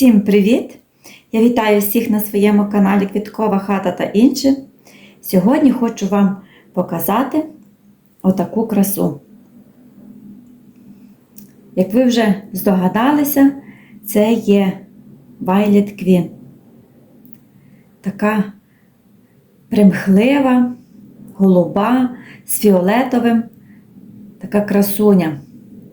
Всім привіт! Я вітаю всіх на своєму каналі Квіткова хата та інше. Сьогодні хочу вам показати отаку красу. Як ви вже здогадалися, це є Violet Queen. Така примхлива, голуба, з фіолетовим, така красуня,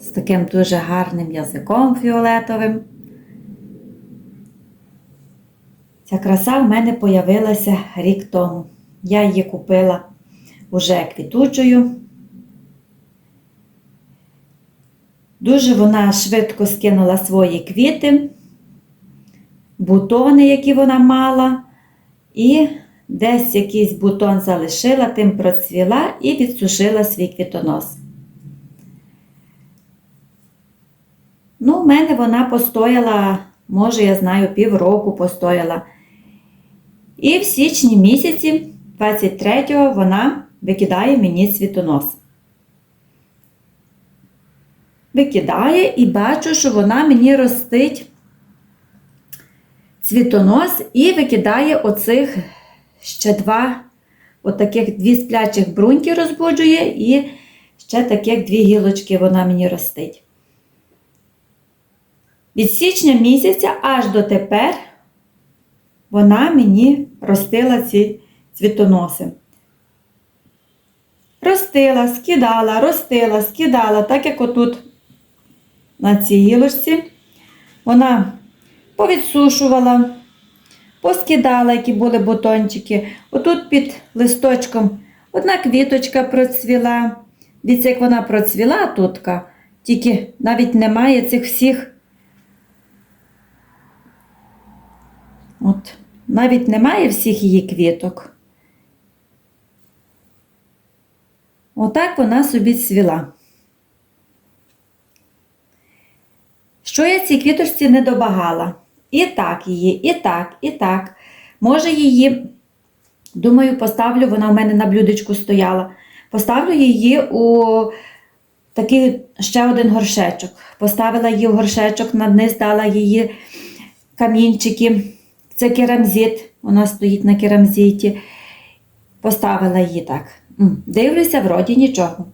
з таким дуже гарним язиком фіолетовим. Ця краса в мене появилася рік тому. Я її купила уже квітучою. Дуже вона швидко скинула свої квіти, бутони, які вона мала, і десь якийсь бутон залишила, тим процвіла і відсушила свій квітонос. Ну, в мене вона постояла, може, я знаю, півроку постояла. І в січні місяці 23-го вона викидає мені цвітонос. Викидає і бачу, що вона мені ростить цвітонос і викидає оцих ще два, отаких дві сплячих бруньки розбуджує, і ще таких дві гілочки вона мені ростить. Від січня місяця аж до тепер вона мені ростила ці цвітоноси. Ростила, скидала, ростила, скидала, так як отут на цій гілочці. Вона повідсушувала, поскидала, які були бутончики. Отут під листочком одна квіточка процвіла. Дивіться, як вона процвіла тутка, тільки навіть немає цих всіх. От, навіть немає всіх її квіток. Отак вона собі цвіла. Що я цій квіточці не добагала? І так її, і так, і так. Може її, думаю, поставлю, вона в мене на блюдечку стояла. Поставлю її у такий ще один горшечок. Поставила її в горшечок, на низ дала її камінчики. Це керамзит, вона стоїть на керамзиті. Поставила її так. Дивлюся, вроді нічого.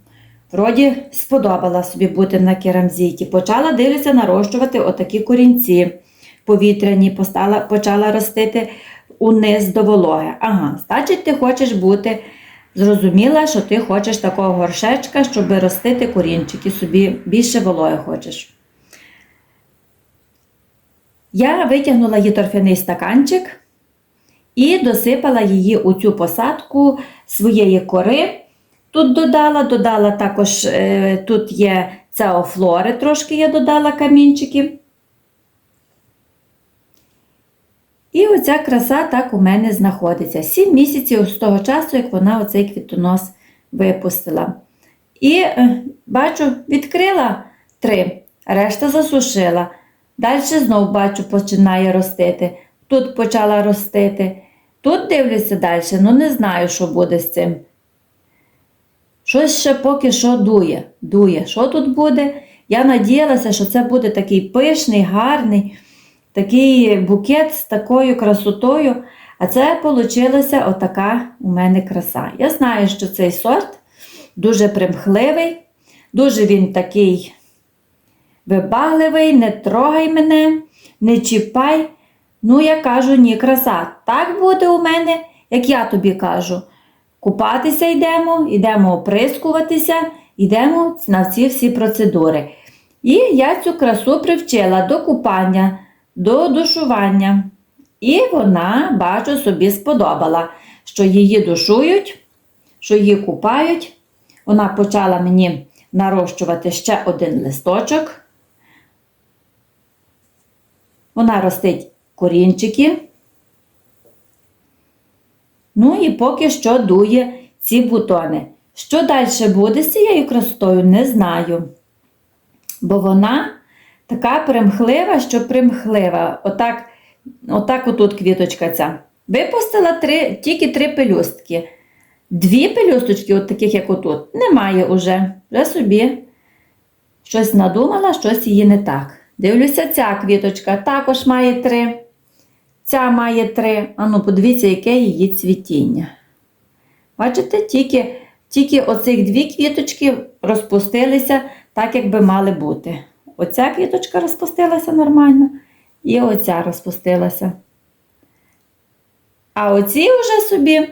Вроді сподобала собі бути на керамзиті. Почала дивлюся нарощувати отакі корінці повітряні, постала, почала ростити униз до вологи. Ага, значить, ти хочеш бути. Зрозуміла, що ти хочеш такого горшечка, щоб ростити корінчики, собі більше вологи хочеш. Я витягнула її торфяний стаканчик і досипала її у цю посадку своєї кори. Тут додала, додала також, е, тут є цеофлори, трошки я додала камінчиків. І оця краса так у мене знаходиться. Сім місяців з того часу, як вона оцей квітонос випустила. І е, бачу, відкрила три, решта засушила. Далі знов бачу, починає ростити. Тут почала ростити. Тут дивлюся далі, ну не знаю, що буде з цим. Щось ще поки що дує. дує. Що тут буде? Я надіялася, що це буде такий пишний, гарний, такий букет з такою красотою. А це вийшла отака у мене краса. Я знаю, що цей сорт дуже примхливий, дуже він такий вибагливий, не трогай мене, не чіпай. Ну, я кажу, ні, краса. Так буде у мене, як я тобі кажу. Купатися йдемо, йдемо оприскуватися, йдемо на ці всі процедури. І я цю красу привчила до купання, до душування. І вона, бачу, собі сподобала, що її душують, що її купають. Вона почала мені нарощувати ще один листочок. Вона ростить корінчики. Ну і поки що дує ці бутони. Що далі буде з цією красотою, не знаю. Бо вона така примхлива, що примхлива. Отак, отак отут квіточка ця. Випустила три, тільки три пелюстки. Дві пелюсточки, от таких, як отут, немає уже. Вже собі щось надумала, щось її не так. Дивлюся, ця квіточка також має три. Ця має три. Ану, подивіться, яке її цвітіння. Бачите, тільки, тільки оцих дві квіточки розпустилися так, як би мали бути. Оця квіточка розпустилася нормально, і оця розпустилася. А оці вже собі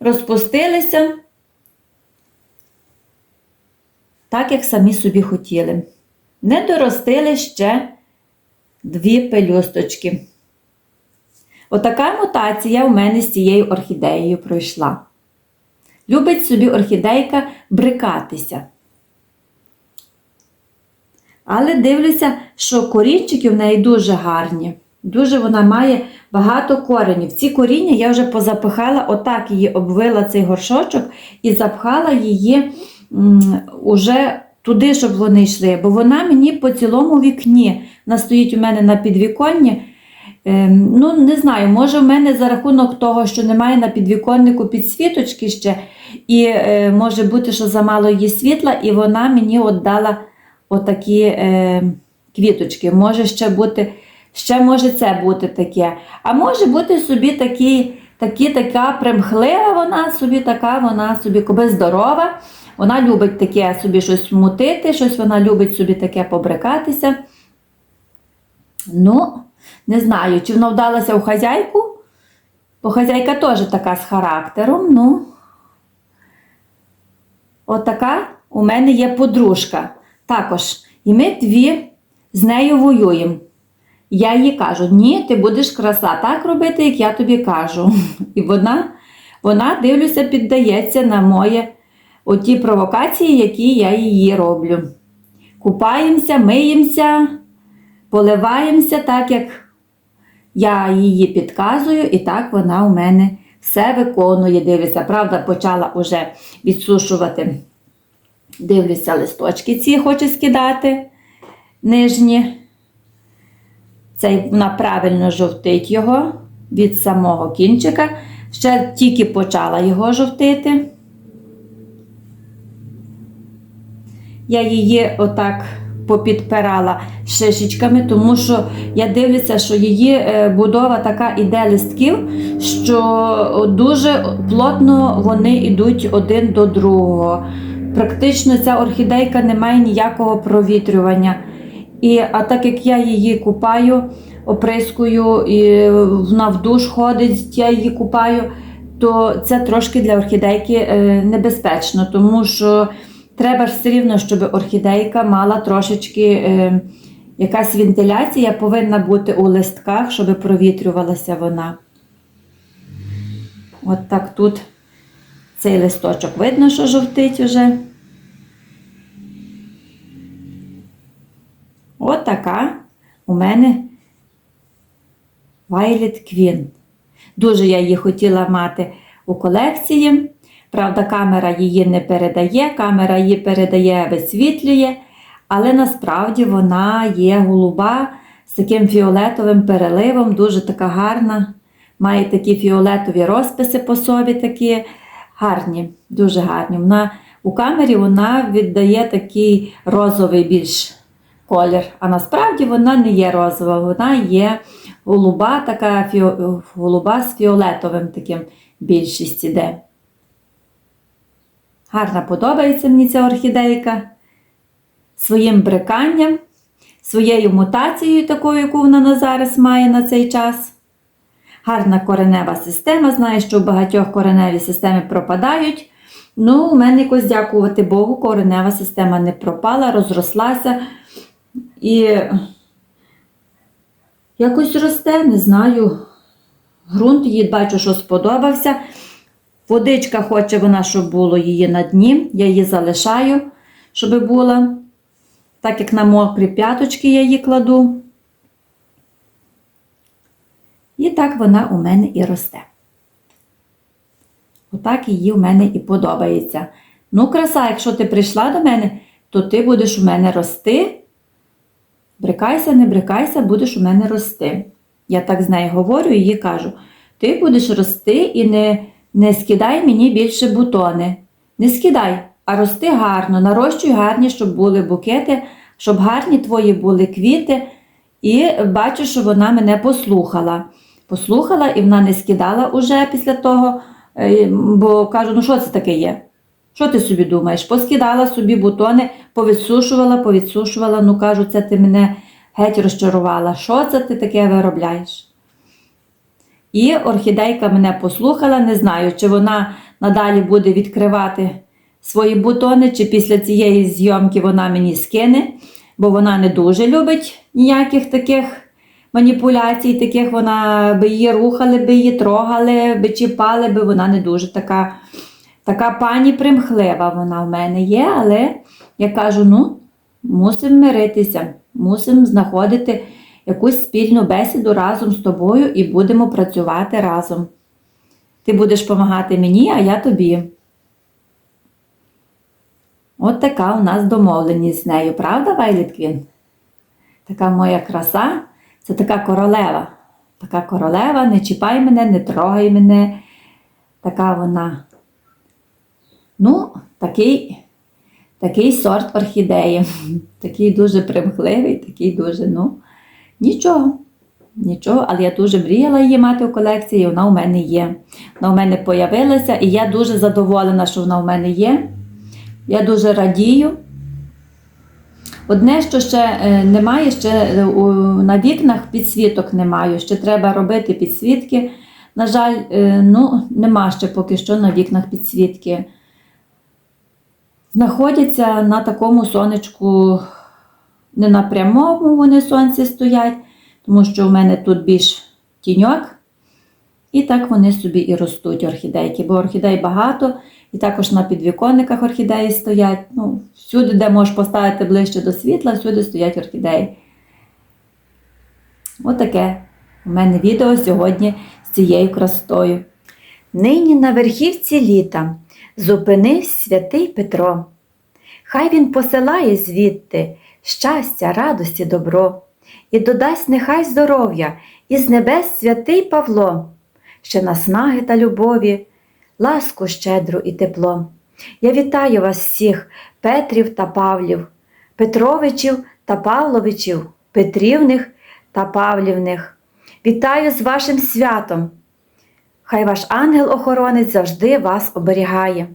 розпустилися так, як самі собі хотіли. Не доростили ще дві пелюсточки. Отака мутація у мене з цією орхідеєю пройшла. Любить собі орхідейка брикатися. Але дивлюся, що корінчики в неї дуже гарні. Дуже вона має багато коренів. Ці коріння я вже позапихала, отак її обвила цей горшочок і запхала її м, уже туди, щоб вони йшли. Бо вона мені по цілому вікні. Вона стоїть у мене на підвіконні. Ем, ну, не знаю, може в мене за рахунок того, що немає на підвіконнику підсвіточки ще, і е, може бути, що замало її світла, і вона мені от дала отакі е, квіточки. Може ще бути, ще може це бути таке. А може бути собі такі, такі, така примхлива вона собі така, вона собі коби здорова. Вона любить таке собі щось мутити, щось вона любить собі таке побрикатися. Ну, не знаю, чи вона вдалася у хазяйку, бо хазяйка теж така з характером. Ну, отака у мене є подружка. Також. І ми дві з нею воюємо. Я їй кажу: ні, ти будеш краса так робити, як я тобі кажу. І вона, вона дивлюся, піддається на мої оті провокації, які я її роблю. Купаємося, миємося, поливаємося так, як я її підказую, і так вона у мене все виконує. Дивлюся, правда, почала вже відсушувати. Дивлюся, листочки ці хоче скидати нижні. Цей вона правильно жовтить його від самого кінчика. Ще тільки почала його жовтити. Я її отак попідпирала шишечками, тому що я дивлюся, що її е, будова така іде листків, що дуже плотно вони йдуть один до другого. Практично ця орхідейка не має ніякого провітрювання. І, а так як я її купаю, оприскую, і вона в душ ходить, я її купаю, то це трошки для орхідейки е, небезпечно, тому що треба ж все рівно, щоб орхідейка мала трошечки е, якась вентиляція повинна бути у листках, щоб провітрювалася вона. От так тут цей листочок видно, що жовтить уже. От така у мене Violet Queen. Дуже я її хотіла мати у колекції. Правда, камера її не передає, камера її передає, висвітлює, але насправді вона є голуба з таким фіолетовим переливом, дуже така гарна. Має такі фіолетові розписи по собі, такі гарні, дуже гарні. Вона, у камері вона віддає такий розовий більш колір. А насправді вона не є розова, вона є голуба, така голуба з фіолетовим таким більшість іде. Гарна подобається мені ця орхідейка своїм бриканням, своєю мутацією, такою, яку вона на зараз має на цей час. Гарна коренева система. Знаю, що в багатьох кореневі системи пропадають. Ну, у мене якось, дякувати Богу, коренева система не пропала, розрослася. І якось росте, не знаю. Грунт їй бачу, що сподобався. Водичка хоче вона, щоб було її на дні. Я її залишаю, щоб була. Так як на мокрі п'яточки я її кладу. І так вона у мене і росте. Отак її у мене і подобається. Ну, краса, якщо ти прийшла до мене, то ти будеш у мене рости. Брикайся, не брикайся, будеш у мене рости. Я так з нею говорю і їй кажу: ти будеш рости і не, не скидай мені більше бутони. Не скидай, а рости гарно, нарощуй гарні, щоб були букети, щоб гарні твої були квіти. І бачу, що вона мене послухала. Послухала і вона не скидала уже після того, е, бо кажу, ну що це таке є? Що ти собі думаєш? Поскидала собі бутони, повідсушувала, повідсушувала. Ну кажу, це ти мене геть розчарувала. Що це ти таке виробляєш? І орхідейка мене послухала, не знаю, чи вона надалі буде відкривати свої бутони, чи після цієї зйомки вона мені скине, бо вона не дуже любить ніяких таких маніпуляцій, таких вона би її рухали, би її трогали, би чіпали, би вона не дуже така. Така пані примхлива вона в мене є, але я кажу: ну, мусимо миритися, мусимо знаходити якусь спільну бесіду разом з тобою і будемо працювати разом. Ти будеш допомагати мені, а я тобі. От така у нас домовленість з нею, правда, Вайліт Квін? Така моя краса, це така королева. Така королева, не чіпай мене, не трогай мене. Така вона. Ну, такий, такий сорт орхідеї. Такий дуже примхливий, такий дуже, ну, нічого. Нічого, але я дуже мріяла її мати у колекції, і вона у мене є. Вона у мене появилася, і я дуже задоволена, що вона у мене є. Я дуже радію. Одне, що ще е, немає, ще е, на вікнах підсвіток немає. Ще треба робити підсвітки. На жаль, е, ну, нема ще поки що на вікнах підсвітки. Знаходяться на такому сонечку, не на прямому вони сонці стоять, тому що в мене тут більш тіньок. І так вони собі і ростуть орхідейки, бо орхідей багато, і також на підвіконниках орхідеї стоять. Ну, всюди, де можеш поставити ближче до світла, всюди стоять орхідеї. Отаке у мене відео сьогодні з цією красотою. Нині на верхівці літа зупинився святий Петро. Хай він посилає звідти щастя, радості, добро, і додасть нехай здоров'я із небес святий Павло, ще наснаги та любові, ласку щедру і тепло. Я вітаю вас всіх, Петрів та Павлів, Петровичів та Павловичів, Петрівних та Павлівних. Вітаю з вашим святом! Хай ваш ангел-охоронець завжди вас оберігає.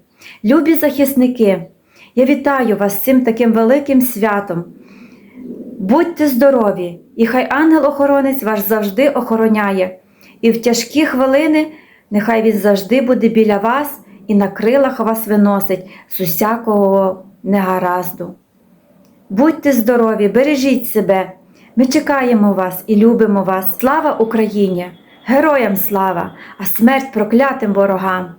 Любі захисники, я вітаю вас з цим таким великим святом. Будьте здорові, і хай ангел-охоронець вас завжди охороняє. І в тяжкі хвилини нехай він завжди буде біля вас і на крилах вас виносить з усякого негаразду. Будьте здорові, бережіть себе. Ми чекаємо вас і любимо вас. Слава Україні! Героям слава, а смерть проклятим ворогам!